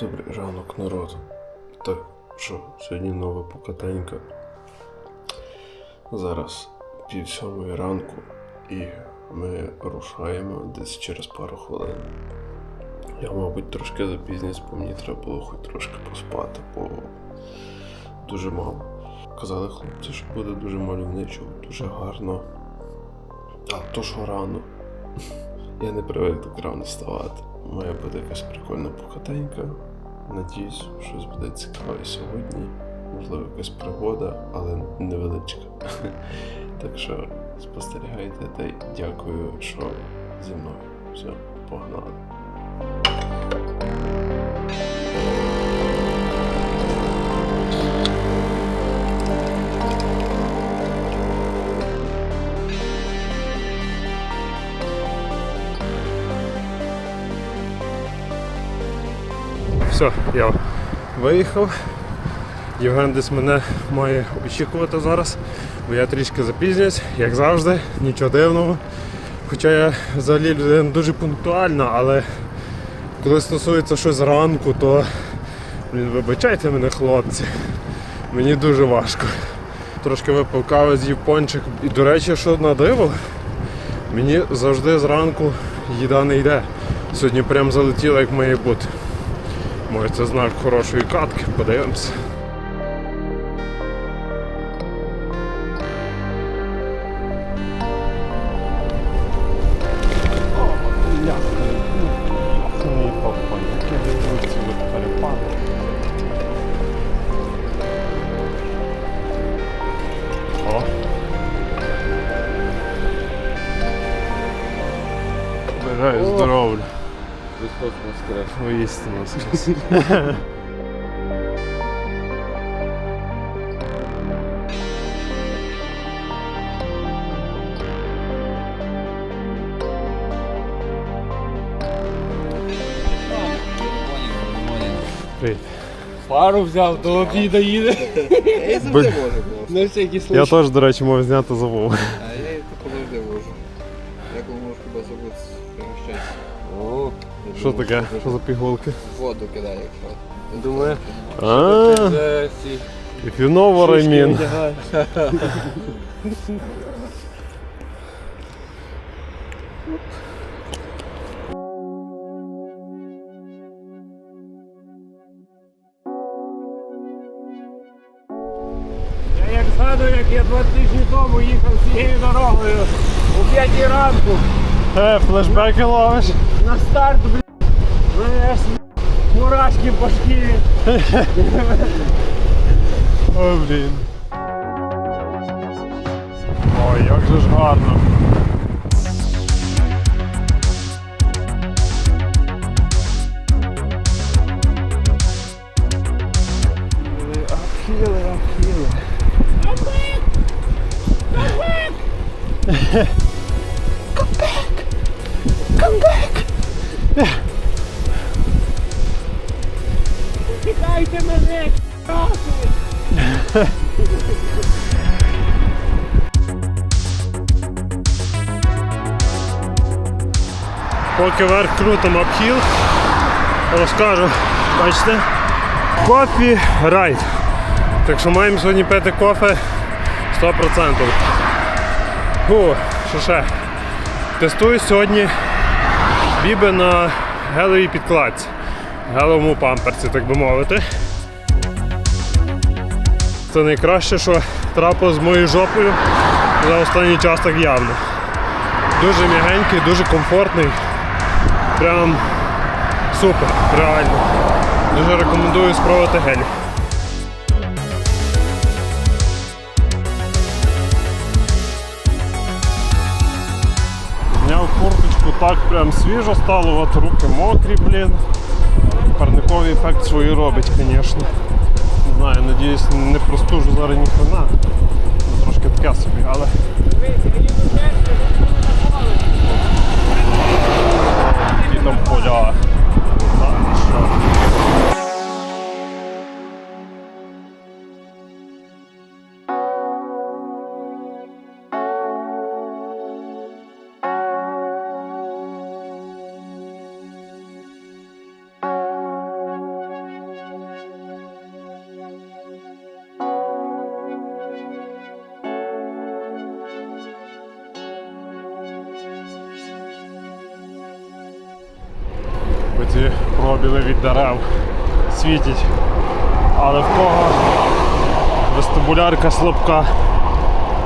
Добрий ранок, народ. Так, що, сьогодні нова покатенька. Зараз пів сьомої ранку і ми рушаємо десь через пару хвилин. Я, мабуть, трошки запізнюсь, бо мені треба було хоч трошки поспати, бо дуже мало. Казали хлопці, що буде дуже мальовничо, дуже гарно. А то що рано. Я не привик так рано вставати. Має бути якась прикольна покатенька. Надіюсь, щось буде цікаве сьогодні. Можливо, якась пригода, але невеличка. Так що спостерігайте та дякую, що зі мною. Все, погнали. Все, я виїхав. Євген десь мене має очікувати зараз, бо я трішки запізнююсь, як завжди, нічого дивного. Хоча я взагалі людина дуже пунктуальна, але коли стосується щось зранку, то блін, вибачайте мене, хлопці. Мені дуже важко. Трошки випив кави, з'їв пончик. І до речі, що на диво, мені завжди зранку їда не йде. Сьогодні прям залетіло, як має бути. Може це знак хорошої катки, подивимося. воскрес. Воістину воскрес. Привіт. Фару взяв, до обіда їде. Я завжди можу просто. На всякий Я случай. теж, до речі, мав зняти забув. Що таке? Що за пігулки? Воду кидає, якщо. Думаю. А, Це ці if you know what I mean. одягаєш. Я як згадую, як я два тижні тому їхав цією дорогою о 5 ранку Е, флешбеки ловиш? на старт, блін. Аж мурашки по шкірі. Ой, блін. Ой, як же ж гарно. Ахіли, ахіли. Чекайте мене. Поки верх крутимо обхіл, розкажу, бачите, кофі райд. Так що маємо сьогодні пити кофе 100%. Фу, що ще? Тестую сьогодні біби на гелевій підкладці, гелевому памперці, так би мовити. Це найкраще, що трапило з моєю жопою за останній час так явно. Дуже м'ягенький, дуже комфортний. Прям супер, реально. Дуже рекомендую спробувати гель. Зняв курточку, так прям свіжо стало, от руки мокрі, блін. Парниковий ефект свої робить, звісно. Не знаю, надіюсь, не простужу зараз ніхрена. Трошки таке собі, але. І там поля. Оці пробіли від дерев світять. Але в кого вестибулярка слабка,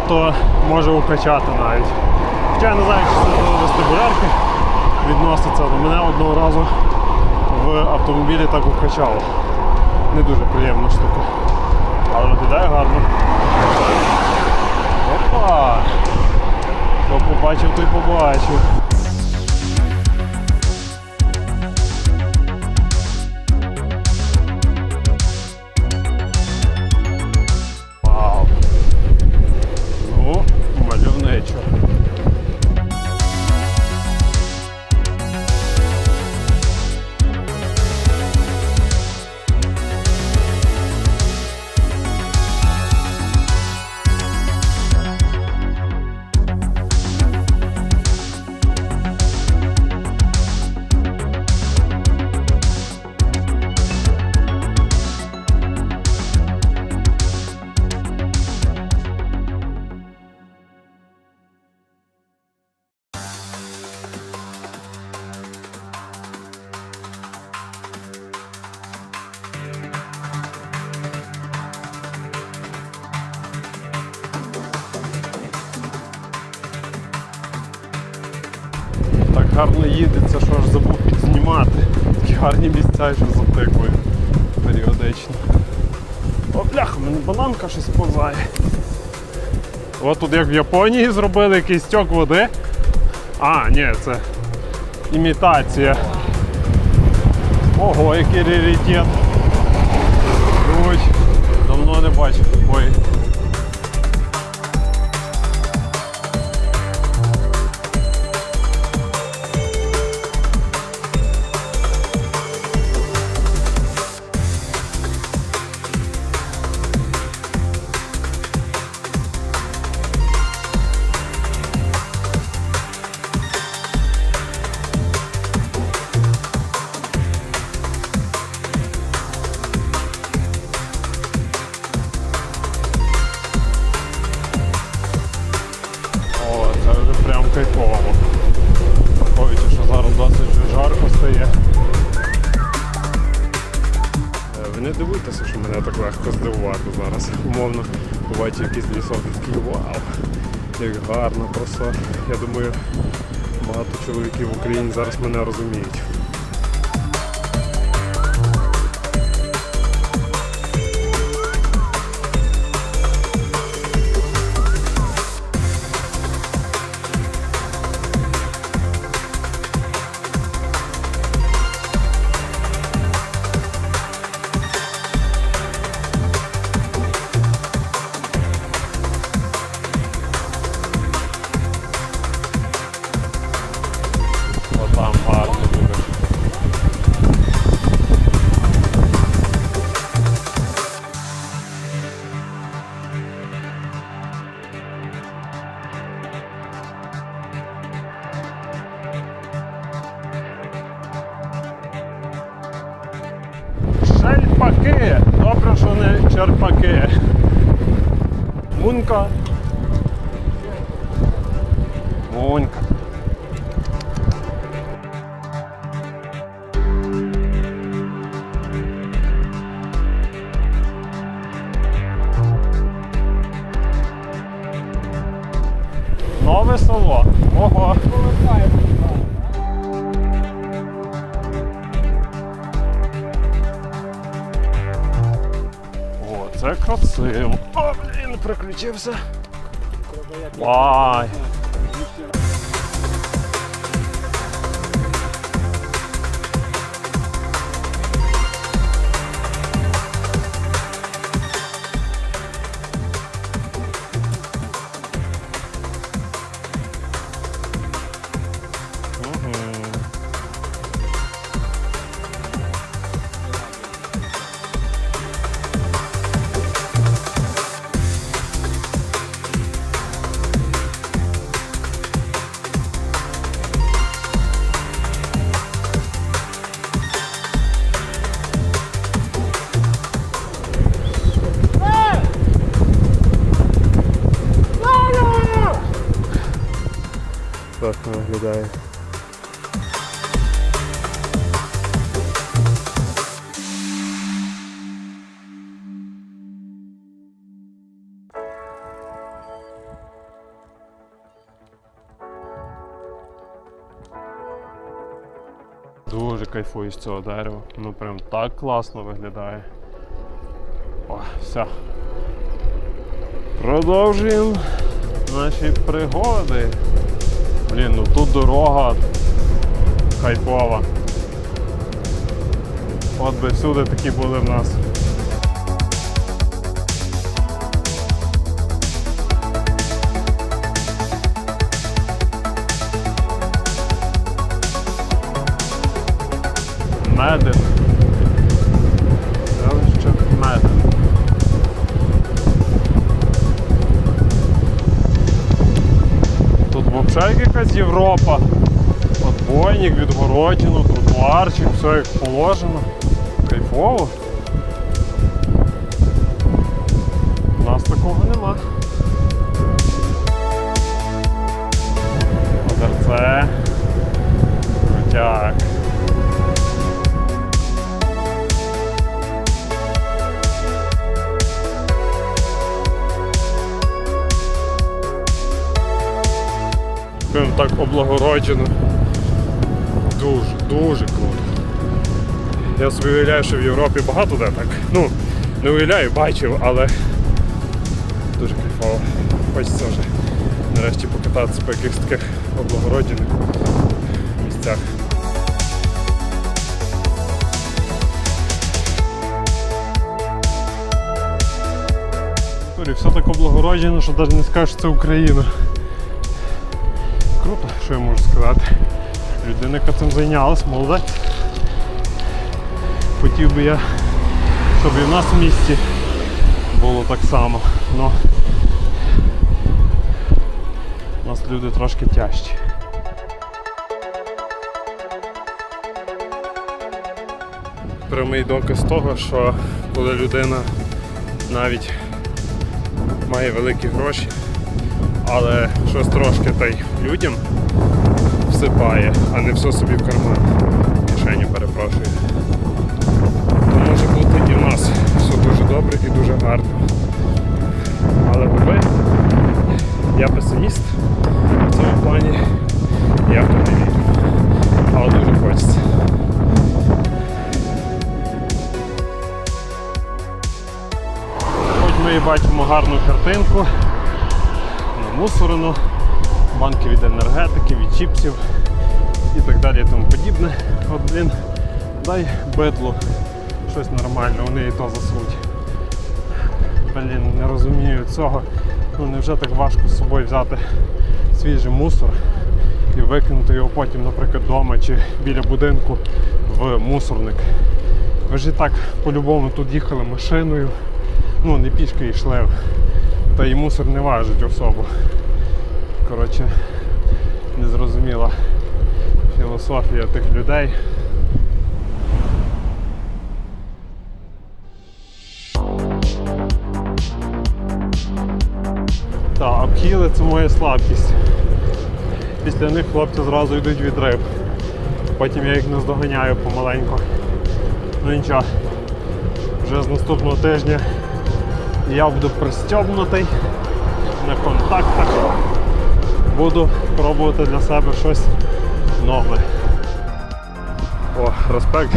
то може укачати навіть. Хоча я не знаю, чи це до вестибулярки відноситься, але мене одного разу в автомобілі так укачало. Не дуже приємна штука. Але виглядає гарно. Опа! Хто побачив, той побачив. От тут як в Японії зробили якийсь стьок води. А, ні, це імітація. Ого, який раритет. Ой, давно не бачив такої. Ви що мене так легко здивувати зараз. Умовно, буваючи якийсь лісок і такий вау. Як гарно, просто. Я думаю, багато чоловіків в Україні зараз мене розуміють. Шельпаки! Добре, що не черпаки. Мунка. Мунка. Блін, приключився. Дуже кайфую з цього дерева. Ну прям так класно виглядає. О, все. Продовжуємо наші пригоди. Блін, ну тут дорога кайфова. От би всюди такі були в нас. Медин. Селище Медин. Тут взагалі якась Європа. Отбойник, відгороджено, тротуарчик, все як положено. Кайфово. У нас такого нема. Озерце. Крутяк. Прям так облагороджено. Дуже, дуже круто. Я собі уявляю, що в Європі багато де так. Ну, не уявляю, бачив, але дуже кайфово. Хочеться вже нарешті покататися по якихось таких облагороджених місцях. Все так облагороджено, що навіть не скажеш, що це Україна. Круто, що я можу сказати. Людина, яка цим зайнялась, молодець. Хотів би я, щоб і в нас в місті було так само. Но у нас люди трошки тяжчі. Прямий доказ того, що коли людина навіть має великі гроші, але щось трошки та й людям всипає, а не все собі в карман. Кишеню перепрошую. То може бути і в нас все дуже добре і дуже гарно. Але ви, я песиміст в цьому плані, я в то не вірю. Але дуже хочеться. Хоч ми і бачимо гарну картинку, намусорено, банки від енергетики, від чіпсів і так далі і тому подібне. От дай бедлу щось нормальне, вони і то засруть. Блін, не розумію цього. Ну невже так важко з собою взяти свіжий мусор і викинути його потім, наприклад, вдома чи біля будинку в мусорник. Ви ж і так по-любому тут їхали машиною, ну не пішки йшли, та і мусор не важить особо. Коротше, незрозуміла філософія тих людей. Так, обхіли це моя слабкість. Після них хлопці зразу йдуть від риб. Потім я їх наздоганяю помаленьку. Ну нічого. Вже з наступного тижня я буду пристьобнутий на контактах. Буду пробувати для себе щось нове. О, респект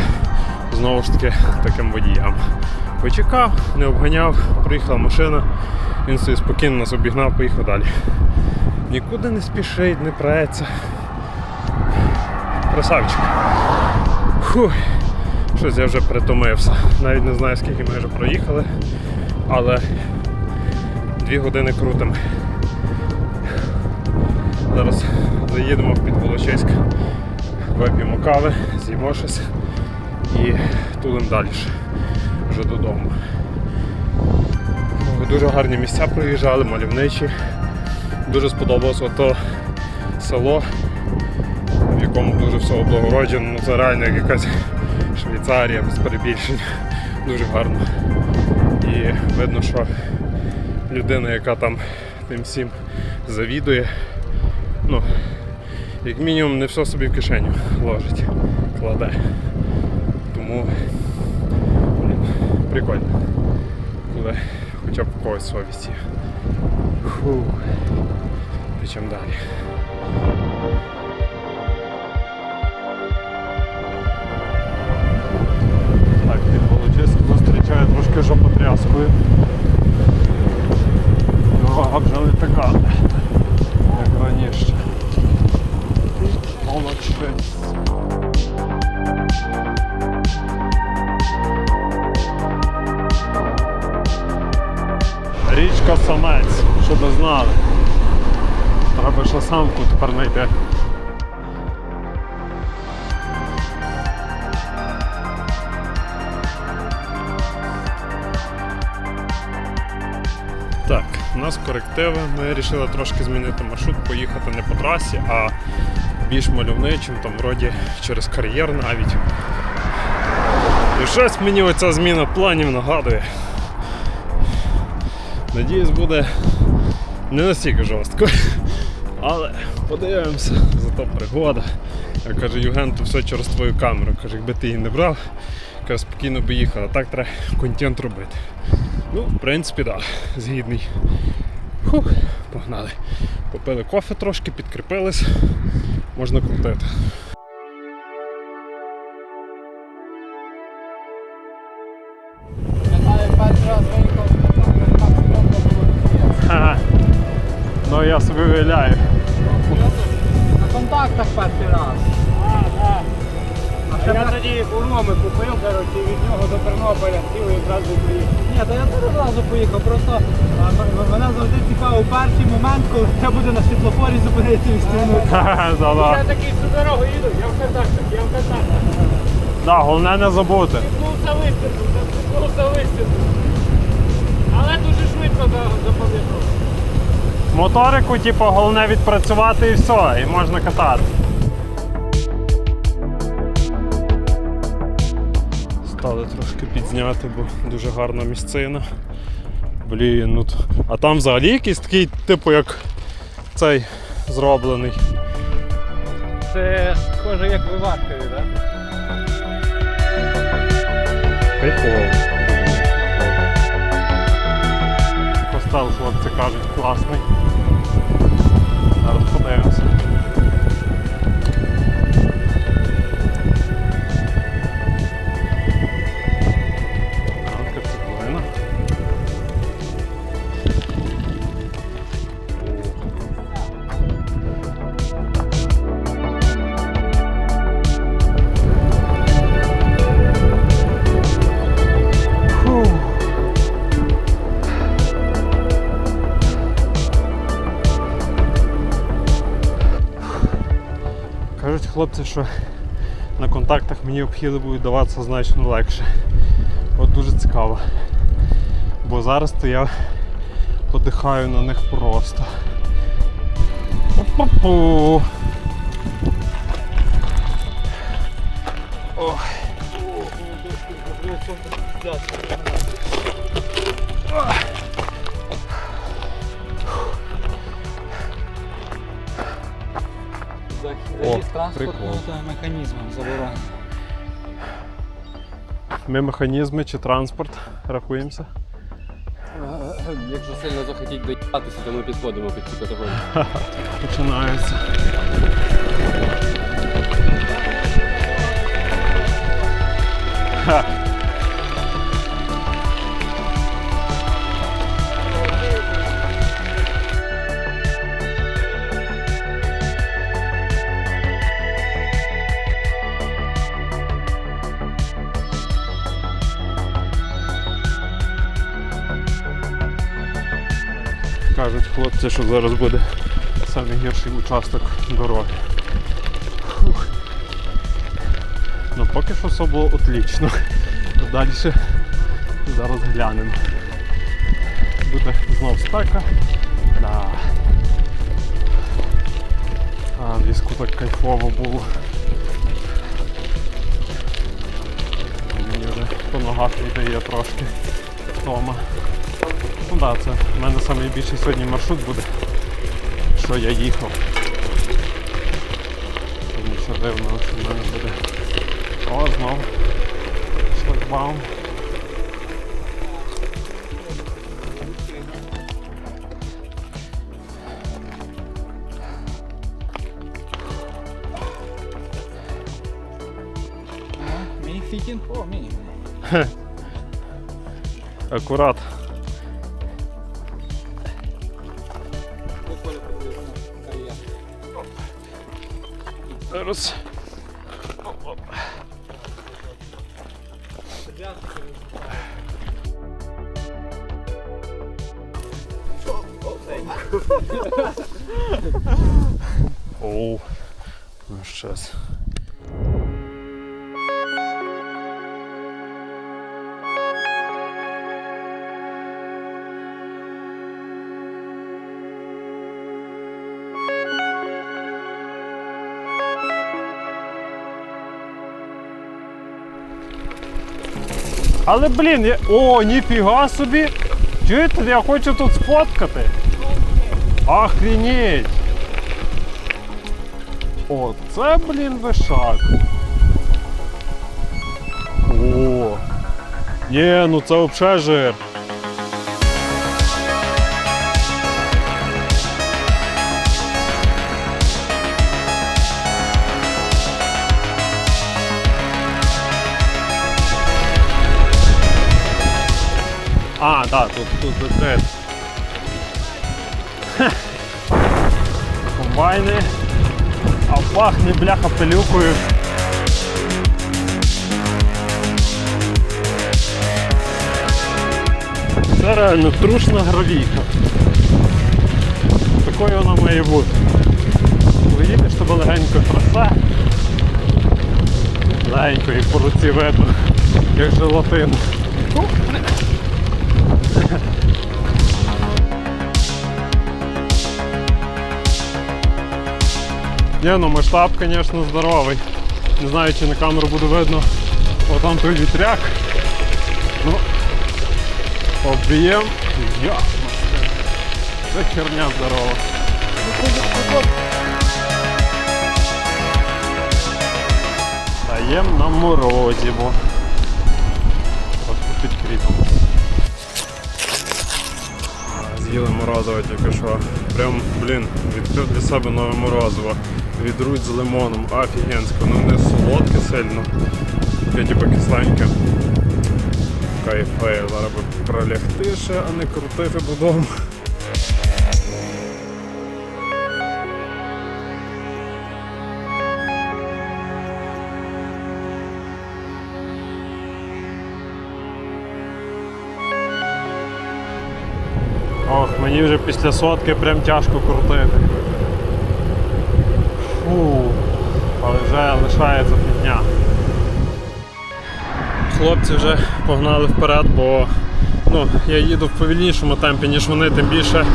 знову ж таки таким водіям. Почекав, не обганяв, приїхала машина, він собі спокійно нас обігнав, поїхав далі. Нікуди не спішить, не преться. Красавчик. Фух. Щось я вже притомився. Навіть не знаю скільки ми вже проїхали, але дві години крутимо. Заїдемо в Підволочиськ, вип'ємо кави, з'їмо щось і тулим далі вже додому. Дуже гарні місця проїжджали, мальовничі. Дуже сподобалось ото село, в якому дуже все облагороджено. Ну, це реально як якась Швейцарія без перебільшень. Дуже гарно. І видно, що людина, яка там тим всім завідує, як мінімум не все собі в кишеню ложить, кладе. Тому блін, прикольно, коли хоча б в когось совість. Фу. Причому далі. Нас. Ми вирішили трошки змінити маршрут, поїхати не по трасі, а більш мальовничим, там вроді через кар'єр навіть. І щось мені оця зміна планів нагадує. Надіюсь, буде не настільки жорстко. Але подивимося, зато пригода. Я кажу, Юген, то все через твою камеру. Каже, якби ти її не брав, каже, спокійно би їхав, а так треба контент робити. Ну, в принципі, так, да, згідний. Фух, погнали. Попили кофе трошки, підкріпились, можна крутити. Ну я собі уявляю. На контактах перший раз. Я тоді курноми купив, коротше, від нього до Тернополя сів і одразу приїхав. Ні, та я теж одразу поїхав, просто а, мене завжди цікавив перший момент, коли треба буде на світлофорі зупинитися і стягнути. Я такий всю дорогу їду, я в контактах, я в контактах. Да, головне не забути. Відкнувся вистрілку, відкнувся вистрілку. Але дуже швидко за- запам'ятав. Моторику, типу, головне відпрацювати і все, і можна катати. Стали трошки підзняти, бо дуже гарна місцина. Блін, ну а там взагалі якийсь такий, типу, як цей зроблений. Це схоже як виваркою, так? Прикол. Костел, хлопці кажуть, класний. Зараз подивимося. Що на контактах мені обхіли будуть даватися значно легше. От дуже цікаво. Бо зараз то я подихаю на них просто. Опа-пу. Механізмом заборонено. Ми механізми чи транспорт рахуємося. Якщо сильно захотіть доїхатися, то ми підходимо під цю категорію. Починається. Ха. Кажуть хлопці, що зараз буде найгірший участок дороги. Ну поки що все було отлично. Далі зараз глянемо. Буде знов стека. Да. А, в так кайфово було. Мені вже по ногах віддає трошки втома. Ну так, да, це в мене найбільший сьогодні маршрут буде, що я їхав. Тому що дивно, що в мене буде. О, знову шлагбаум. Мій Зараз. Оу. Ну щас. Але блін, я... о, ніфіга собі! Чуєте, я хочу тут сфоткати. Охренеть! О, це, блін, вишак. О. Ні, ну це взагалі жир. А, так, тут, тут закрито. Хе. Комбайни. А пахне бляха пилюкою. Це реально трушна гравійка. Такою вона має бути. Видите, щоб легенько трасе. Легенько і по руці видно, як желатин. Не, ну масштаб, конечно, здоровий. Не знаю, чи на камеру буде видно. О, там той вітряк. Ну, об'єм. Я. Це херня здорова. Даєм на морозі, бо трошки підкріпимо. З'їли морозиво тільки що. Прям, блін, відкрив для себе нове морозиво. Відруть з лимоном, офігенсько. Ну не солодке сильно. Таке типу кисленьке. Кайфе, зараз би пролягти ще, а не крутити додому. Мені вже після сотки прям тяжко крутити. Фу, але вже лишається півдня. Хлопці вже погнали вперед, бо ну, я їду в повільнішому темпі, ніж вони, тим більше.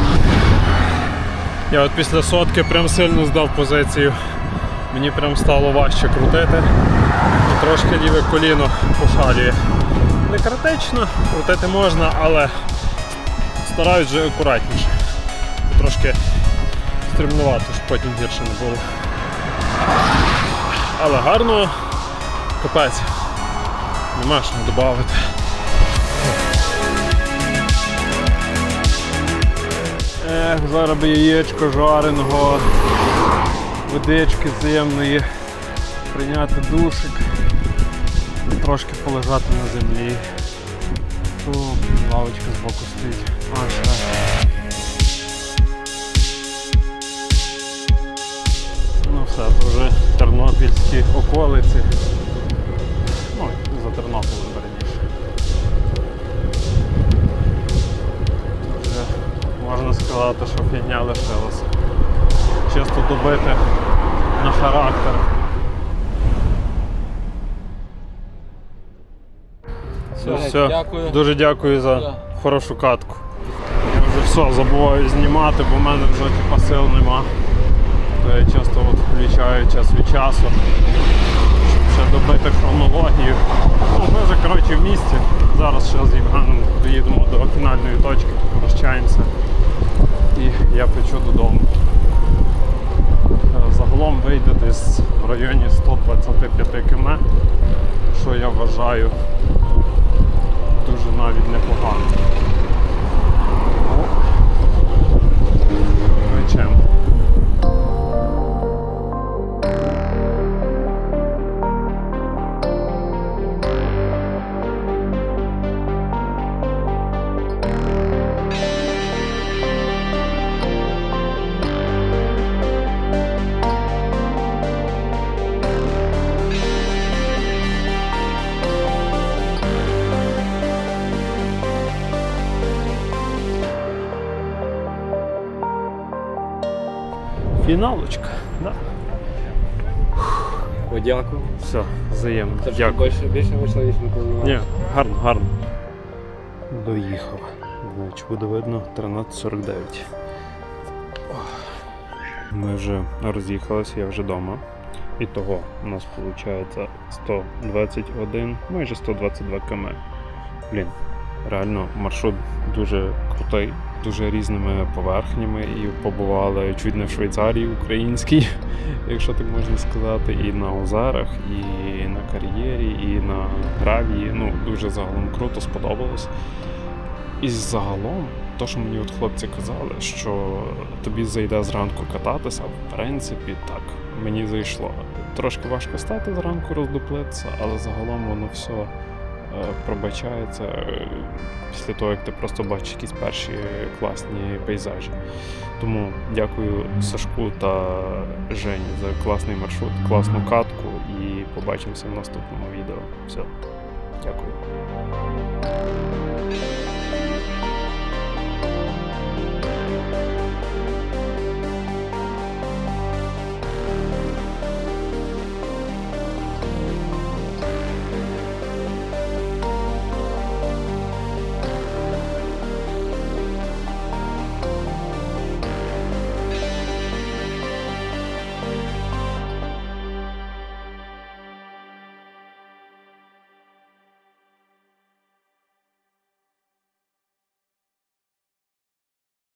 Я от після сотки прям сильно здав позицію. Мені прям стало важче крутити. І трошки ліве коліно пошалює. Не критично, крутити можна, але стараюсь вже акуратніше. Трошки стрімнувато, щоб потім гірше не було. Але гарно, капець. Нема що додати. Ех, зараз би яєчко жареного, водички зимної, прийняти душик, трошки полежати на землі. О, лавочка збоку стоїть. А, ще. Ну все, це вже тернопільські околиці. Ну, за Тернополем верніше. Вже можна сказати, що фігня лишилася. Чисто добити на характер. Все, все. Дякую. Дуже дякую за Да. хорошу катку. Я вже все забуваю знімати, бо в мене вже типа сил нема. То я часто от включаю час від часу, щоб ще добити хронологію. Ну, ми вже коротше в місті. Зараз ще з Євгеном доїдемо до фінальної точки, прощаємося. І я печу додому. Загалом вийде десь в районі 125 км, що я вважаю дуже навіть непогано. Ну, Фіналочка. Да. О, дякую. Все, взаємно. Це Дякую. більше, більше вийшло, ніж планували. Ні, гарно, гарно. Доїхав. Значить, буде видно 13.49. Ми вже роз'їхалися, я вже вдома. І того у нас виходить 121, майже 122 км. Блін, реально маршрут дуже крутий, дуже різними поверхнями. І побували чуть не в Швейцарії українській, якщо так можна сказати, і на озерах, і на кар'єрі, і на гравії. Ну, дуже загалом круто сподобалось. І загалом, то, що мені от хлопці казали, що тобі зайде зранку кататися, в принципі, так, мені зайшло. Трошки важко стати зранку роздуплитися, але загалом воно все пробачається е, після того, як ти просто бачиш якісь перші класні пейзажі. Тому дякую Сашку та Жені за класний маршрут, класну катку і побачимося в наступному відео. Все, дякую.